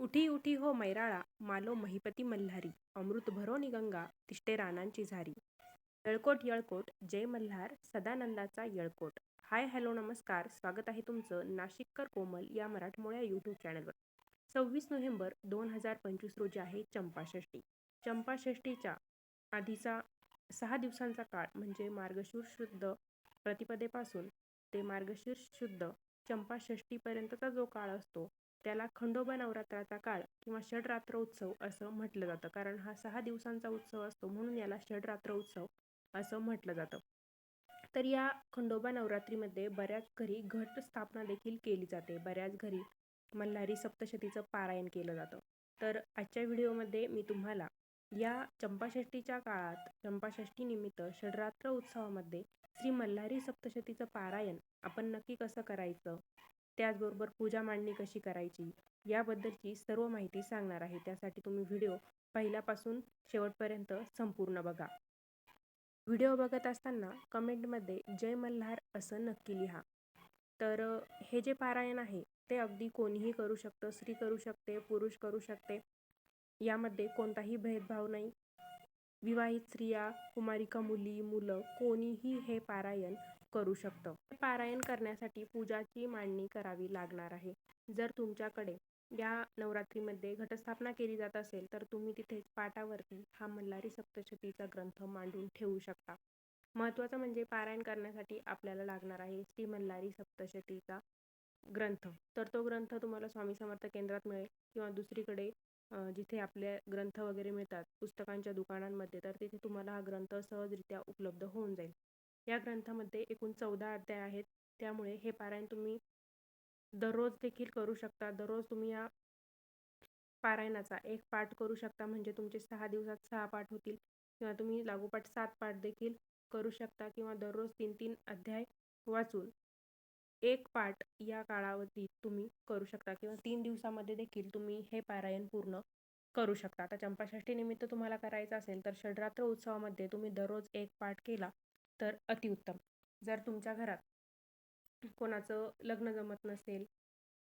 उठी उठी हो मैराळा मालो महिपती मल्हारी अमृत भरोनी गंगा तिष्ठे रानांची झारी. यळकोट यळकोट जय मल्हार सदानंदाचा यळकोट. हाय हॅलो नमस्कार स्वागत आहे तुमचं नाशिककर कोमल या मराठमोळ्या यूट्यूब चॅनलवर. सव्वीस नोव्हेंबर दोन हजार पंचवीस रोजी आहे चंपाषष्ठी चंपाषष्ठीच्या आधीचा सहा दिवसांचा काळ म्हणजे मार्गशीर्ष शुद्ध प्रतिपदेपासून ते मार्गशीर्ष शुद्ध चंपाषष्ठीपर्यंतचा जो काळ असतो त्याला खंडोबा नवरात्राचा काळ किंवा षडरात्र उत्सव असं म्हटलं जातं. कारण हा सहा दिवसांचा उत्सव असतो म्हणून याला षडरात्र उत्सव असं म्हटलं जातं. तर या खंडोबा नवरात्रीमध्ये बऱ्याच घरी घट स्थापना देखील केली जाते. बऱ्याच घरी मल्हारी सप्तशतीचं पारायण केलं जातं. तर आजच्या व्हिडिओमध्ये मी तुम्हाला या चंपाषष्ठीच्या काळात चंपाषष्टी निमित्त षडरात्र उत्सवामध्ये श्री मल्हारी सप्तशतीचं पारायण आपण नक्की कसं करायचं? त्याचबरोबर पूजा मांडणी कशी करायची? याबद्दलची सर्व माहिती सांगणार आहे. त्यासाठी तुम्ही व्हिडिओ पहिल्यापासून शेवटपर्यंत संपूर्ण बघा. व्हिडिओ बघत असताना कमेंटमध्ये जय मल्हार असं नक्की लिहा. तर हे जे पारायण आहे ते अगदी कोणीही करू शकतं. स्त्री करू शकते पुरुष करू शकते. यामध्ये कोणताही भेदभाव नाही. विवाहित स्त्रिया कुमारिका मुली मुलं कोणीही हे पारायण करू शकतं. पारायण करण्यासाठी पूजाची मांडणी करावी लागणार आहे. जर तुमच्याकडे या नवरात्रीमध्ये घटस्थापना केली जात असेल तर तुम्ही तिथेच पाटावरती हा मल्हारी सप्तशतीचा ग्रंथ मांडून ठेवू शकता. महत्त्वाचं म्हणजे पारायण करण्यासाठी आपल्याला लागणार आहे श्री मल्हारी सप्तशतीचा ग्रंथ. तर तो ग्रंथ तुम्हाला स्वामी समर्थ केंद्रात मिळेल किंवा दुसरीकडे जिथे आपले ग्रंथ वगैरे मिळतात पुस्तकांच्या दुकानांमध्ये तर तिथे तुम्हाला हा ग्रंथ सहजरित्या उपलब्ध होऊन जाईल. या ग्रंथामध्ये एकूण चौदा अध्याय आहेत. त्यामुळे हे पारायण तुम्ही दररोज देखील करू शकता. दररोज तुम्ही या पारायणाचा एक पाठ करू शकता. म्हणजे तुमचे सहा दिवसात सहा पाठ होतील. किंवा तुम्ही लागोपाठ सात पाठ देखील करू शकता. किंवा दररोज तीन तीन अध्याय वाचून एक पाठ या काळावधीत तुम्ही करू शकता. किंवा तीन दिवसामध्ये देखील तुम्ही हे पारायण पूर्ण करू शकता. आता चंपाषष्ठी निमित्त तुम्हाला करायचं असेल तर षडरात्र उत्सवामध्ये तुम्ही दररोज एक पाठ केला. तर अतिउत्तम. जर तुमच्या घरात कोणाचं लग्न जमत नसेल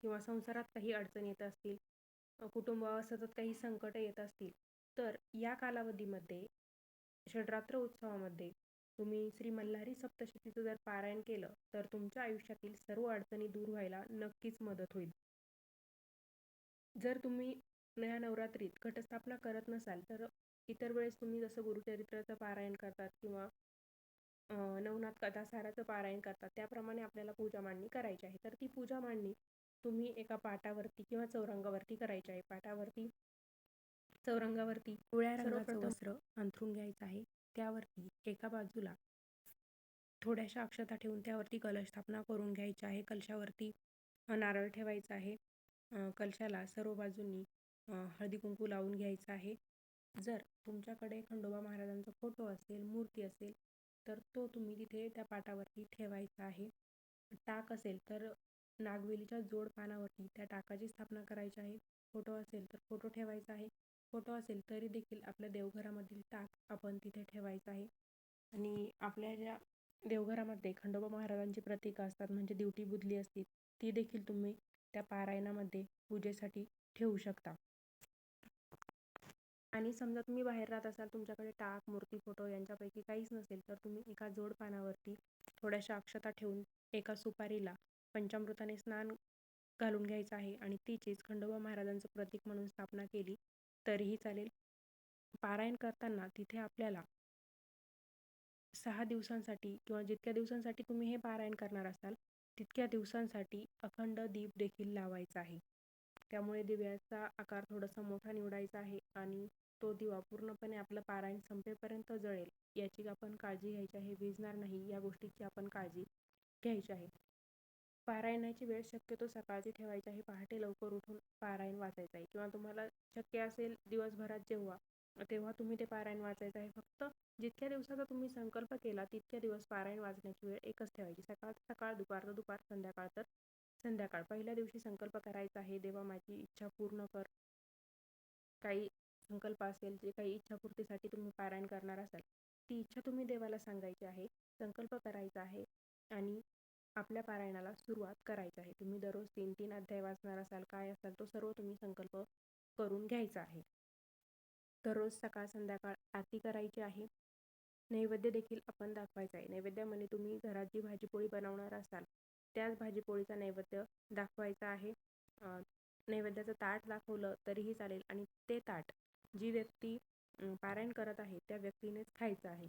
किंवा संसारात काही अडचणी येत असतील कुटुंबावर सतत काही संकट येत असतील तर या कालावधीमध्ये षडरात्र उत्सवामध्ये तुम्ही श्री मल्हारी सप्तशतीचं जर पारायण केलं तर तुमच्या आयुष्यातील सर्व अडचणी दूर व्हायला नक्कीच मदत होईल. जर तुम्ही या नवरात्रीत घटस्थापना करत नसाल तर इतर वेळेस तुम्ही जसं गुरुचरित्राचं पारायण करतात किंवा नवनाथ कथासाराचं पारायण करतात. त्याप्रमाणे आपल्याला पूजा मांडणी करायची आहे. तर ती पूजा मांडणी तुम्ही एका पाटावरती किंवा चौरंगावरती करायची आहे. पाटावरती चौरंगावरती पिवळ्या रंगाचं वस्त्र अंथरून घ्यायचं आहे. त्यावरती एका बाजूला थोड्याशा अक्षता ठेवून त्यावरती कलश स्थापना करून घ्यायची आहे. कलशावरती नारळ ठेवायचा आहे. कलशाला सर्व बाजूंनी हळदी कुंकू लावून घ्यायचं आहे. जर तुमच्याकडे खंडोबा महाराजांचा फोटो असेल मूर्ती असेल तर तो तुम्ही तिथे त्या पाटावरती ठेवायचा आहे. टाक असेल तर नागवेलीच्या जोड पानावरती त्या टाकाची स्थापना करायची आहे. फोटो असेल तर फोटो ठेवायचा आहे. फोटो असेल तरी देखील आपल्या देवघरामधील टाक आपण तिथे ठेवायचं आहे. आणि आपल्या ज्या देवघरामध्ये खंडोबा महाराजांची प्रतीकं असतात म्हणजे दिवटी बुधली असतील ती देखील तुम्ही त्या पारायणामध्ये पूजेसाठी ठेवू शकता. आणि समजा तुम्ही बाहेर राहत असाल तुमच्याकडे टाक मूर्ती फोटो यांच्यापैकी काहीच नसेल तर तुम्ही एका जोड पानावरती थोड्याशा अक्षता ठेवून एका सुपारीला पंचामृताने स्नान घालून घ्यायचं आहे आणि तिचीच खंडोबा महाराजांचं प्रतीक म्हणून स्थापना केली तरीही चालेल. पारायण करताना तिथे आपल्याला सहा दिवसांसाठी किंवा जितक्या दिवसांसाठी तुम्ही हे पारायण करणार असाल तितक्या दिवसांसाठी अखंड दीप देखील लावायचा आहे. त्यामुळे दिव्याचा आकार थोडासा मोठा निवडायचा आहे आणि तो दिवा पूर्णपणे आपलं पारायण संपेपर्यंत जळेल. याची आपण काळजी घ्यायची आहे. विजणार नाही. या गोष्टीची आपण काळजी घ्यायची आहे. पारायणाची वेळ शक्यतो सकाळची ठेवायची आहे. पहाटे लवकर उठून पारायण वाचायचं आहे. किंवा तुम्हाला शक्य असेल दिवसभरात जेव्हा तेव्हा तुम्ही ते पारायण वाचायचं आहे. फक्त जितक्या दिवसाचा तुम्ही संकल्प केला तितक्या दिवस पारायण वाचण्याची वेळ एकच ठेवायची. सकाळ सकाळ दुपार तर दुपार संध्याकाळ तर संध्याकाळ. पहिल्या दिवशी संकल्प करायचा आहे. देवा माझी इच्छा पूर्ण कर. काही संकल्प असेल जे काही इच्छापूर्तीसाठी तुम्ही पारायण करणार असाल ती इच्छा तुम्ही देवाला सांगायची आहे संकल्प करायचा आहे आणि आपल्या पारायणाला सुरुवात करायची आहे. तुम्ही दररोज तीन तीन अध्याय वाचणार असाल काय असाल तो सर्व तुम्ही संकल्प करून घ्यायचा आहे. दररोज सकाळ संध्याकाळ आरती करायची आहे. नैवेद्य देखील आपण दाखवायचा आहे. नैवेद्यामध्ये तुम्ही घरात जी भाजीपोळी बनवणार असाल त्याच भाजीपोळीचा नैवेद्य दाखवायचा आहे. नैवेद्याचं ताट दाखवलं तरीही चालेल आणि ते ताट जी व्यक्ती पारायण करत आहे त्या व्यक्तीनेच खायचं आहे.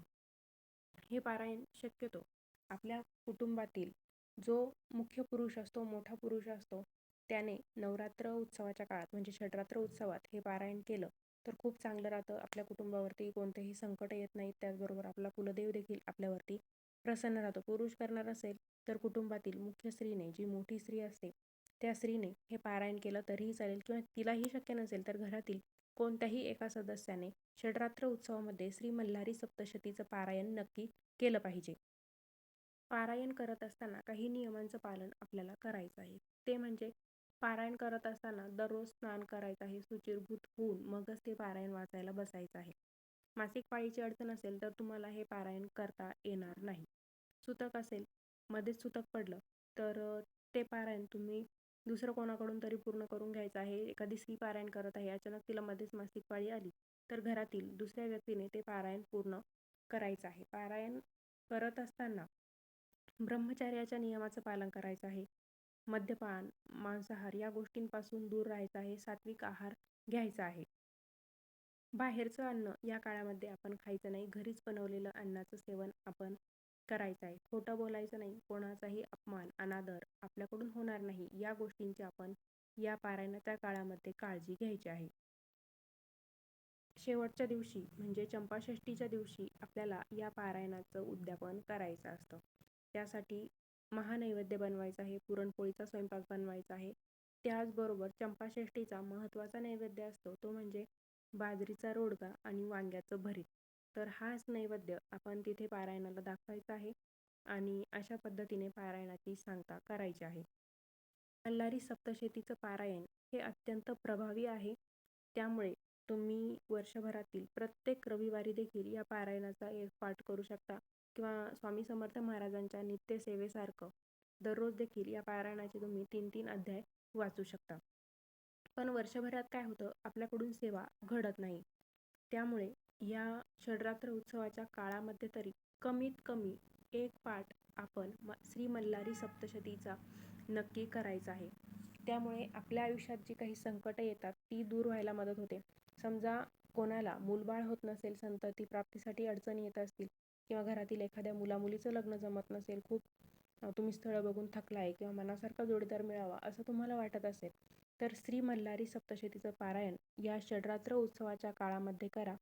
हे पारायण शक्यतो आपल्या कुटुंबातील जो मुख्य पुरुष असतो मोठा पुरुष असतो त्याने नवरात्र उत्सवाच्या काळात म्हणजे षडरात्र उत्सवात हे पारायण केलं तर खूप चांगलं राहतं. आपल्या कुटुंबावरती कोणतेही संकट येत नाहीत त्याचबरोबर आपला कुलदेव देखील आपल्यावरती प्रसन्न राहतो. पुरुष करणार असेल तर कुटुंबातील मुख्य स्त्रीने जी मोठी स्त्री असते त्या स्त्रीने हे पारायण केलं तरीही चालेल किंवा तिलाही शक्य नसेल तर घरातील कोणत्याही एका सदस्याने षडरात्र उत्सवामध्ये श्री मल्हारी सप्तशतीचं पारायण नक्की केलं पाहिजे. पारायण करत असताना काही नियमांचं पालन आपल्याला करायचं आहे. ते म्हणजे पारायण करत असताना दररोज स्नान करायचं आहे सुचिरभूत होऊन मगच ते पारायण वाचायला बसायचं आहे. मासिक पाळीची अडचण असेल तर तुम्हाला हे पारायण करता येणार नाही. सुतक असेल मध्येच सुतक पडलं तर ते पारायण तुम्ही दुसरं कोणाकडून तरी पूर्ण करून घ्यायचं आहे. एखादी स्त्री पारायण करत आहे. अचानक तिला मध्येच मासिक पाळी आली. तर घरातील दुसऱ्या व्यक्तीने ते पारायण पूर्ण करायचं आहे. पारायण करत असताना ब्रह्मचार्याच्या नियमाचं पालन करायचं आहे. मद्यपान मांसाहार या गोष्टींपासून दूर राहायचं आहे. सात्विक आहार घ्यायचा आहे. बाहेरचं अन्न या काळामध्ये आपण खायचं नाही. घरीच बनवलेलं अन्नाचं सेवन आपण करायचं आहे. खोटं बोलायचं नाही. कोणाचाही अपमान अनादर आपल्याकडून होणार नाही. या गोष्टींची आपण या पारायणाच्या काळामध्ये काळजी घ्यायची आहे. शेवटच्या दिवशी म्हणजे चंपाषष्टीच्या दिवशी आपल्याला या पारायणाचं उद्यापन करायचं असतं. त्यासाठी महानैवेद्य बनवायचं आहे पुरणपोळीचा स्वयंपाक बनवायचा आहे. त्याचबरोबर चंपाषष्टीचा महत्त्वाचा नैवेद्य असतो तो म्हणजे बाजरीचा रोडगा आणि वांग्याचं भरीत. तर हाच नैवेद्य आपण तिथे पारायणाला दाखवायचा आहे आणि अशा पद्धतीने पारायणाची सांगता करायची आहे. अल्लारी सप्तशतीचं पारायण हे अत्यंत प्रभावी आहे. त्यामुळे तुम्ही वर्षभरातील प्रत्येक रविवारी देखील या पारायणाचा एक पाठ करू शकता किंवा स्वामी समर्थ महाराजांच्या नित्यसेवेसारखं दररोज देखील या पारायणाचे तुम्ही तीन तीन अध्याय वाचू शकता. पण वर्षभरात काय होतं? आपल्याकडून सेवा घडत नाही. त्यामुळे या षडरात्र उत्सवाच्या काळामध्ये तरी कमीत कमी एक पाठ आपण म श्री मल्हारी सप्तशतीचा नक्की करायचा आहे. त्यामुळे आपल्या आयुष्यात जी काही संकटं येतात ती दूर व्हायला मदत होते. समजा कोणाला मूलबाळ होत नसेल संतती प्राप्तीसाठी अडचणी येत असतील किंवा घरातील एखाद्या मुलामुलीचं लग्न जमत नसेल खूप तुम्ही स्थळं बघून थकला आहे किंवा मनासारखा जोडीदार मिळावा असं तुम्हाला वाटत असेल तर श्री मल्हारी सप्तशतीचं पारायण या षडरात्र उत्सवाच्या काळामध्ये करा.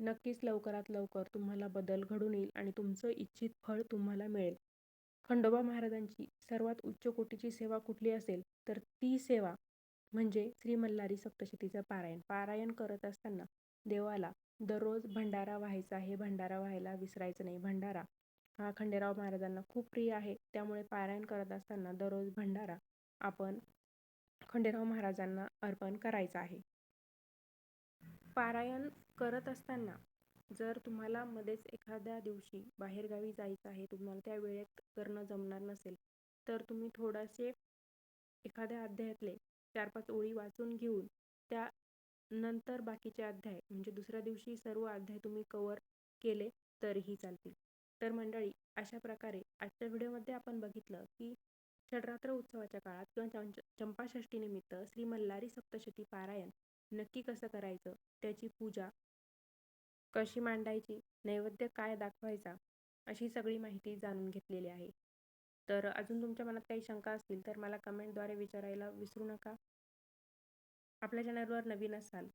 नक्कीच लवकरात लवकर तुम्हाला बदल घडून येईल आणि तुमचं इच्छित फळ तुम्हाला मिळेल. खंडोबा महाराजांची सर्वात उच्च कोटीची सेवा कुठली असेल? तर ती सेवा म्हणजे श्री मल्हारी सप्तशतीचं पारायण. पारायण करत असताना देवाला दररोज भंडारा व्हायचा. आहे भंडारा व्हायला विसरायचं नाही. भंडारा हा खंडेराव महाराजांना खूप प्रिय आहे. त्यामुळे पारायण करत असताना दररोज भंडारा आपण खंडेराव महाराजांना अर्पण करायचा आहे. पारायण करत असताना जर तुम्हाला मध्येच एखाद्या दिवशी बाहेरगावी जायचं आहे तुम्हाला त्या वेळेत करणं जमणार नसेल तर तुम्ही थोडासे एखाद्या अध्यायातले चार पाच ओळी वाचून घेऊन त्या नंतर बाकीचे अध्याय म्हणजे दुसऱ्या दिवशी सर्व अध्याय तुम्ही कवर केले तरीही चालतील. तर मंडळी अशा प्रकारे आजच्या व्हिडिओमध्ये आपण बघितलं की षडरात्र उत्सवाच्या काळात किंवा चंपाषष्टीनिमित्त श्री मल्हारी सप्तशती पारायण नक्की कसं करायचं त्याची पूजा कशी मांडायची? नैवेद्य काय दाखवायचा? अशी सगळी माहिती जाणून घेतलेली आहे. तर अजून तुमच्या मनात काही शंका असतील तर मला कमेंटद्वारे विचारायला विसरू नका. आपल्या चॅनलवर नवीन असाल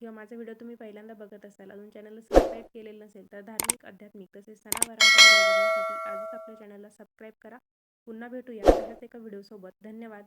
किंवा माझा व्हिडिओ तुम्ही पहिल्यांदा बघत असाल अजून चॅनलला सबस्क्राईब केलेलं नसेल तर धार्मिक आध्यात्मिक तसेच सणावारांसाठी आजच आपल्या चॅनलला सबस्क्राईब करा. पुन्हा भेटूया अशाच एका व्हिडिओसोबत. धन्यवाद.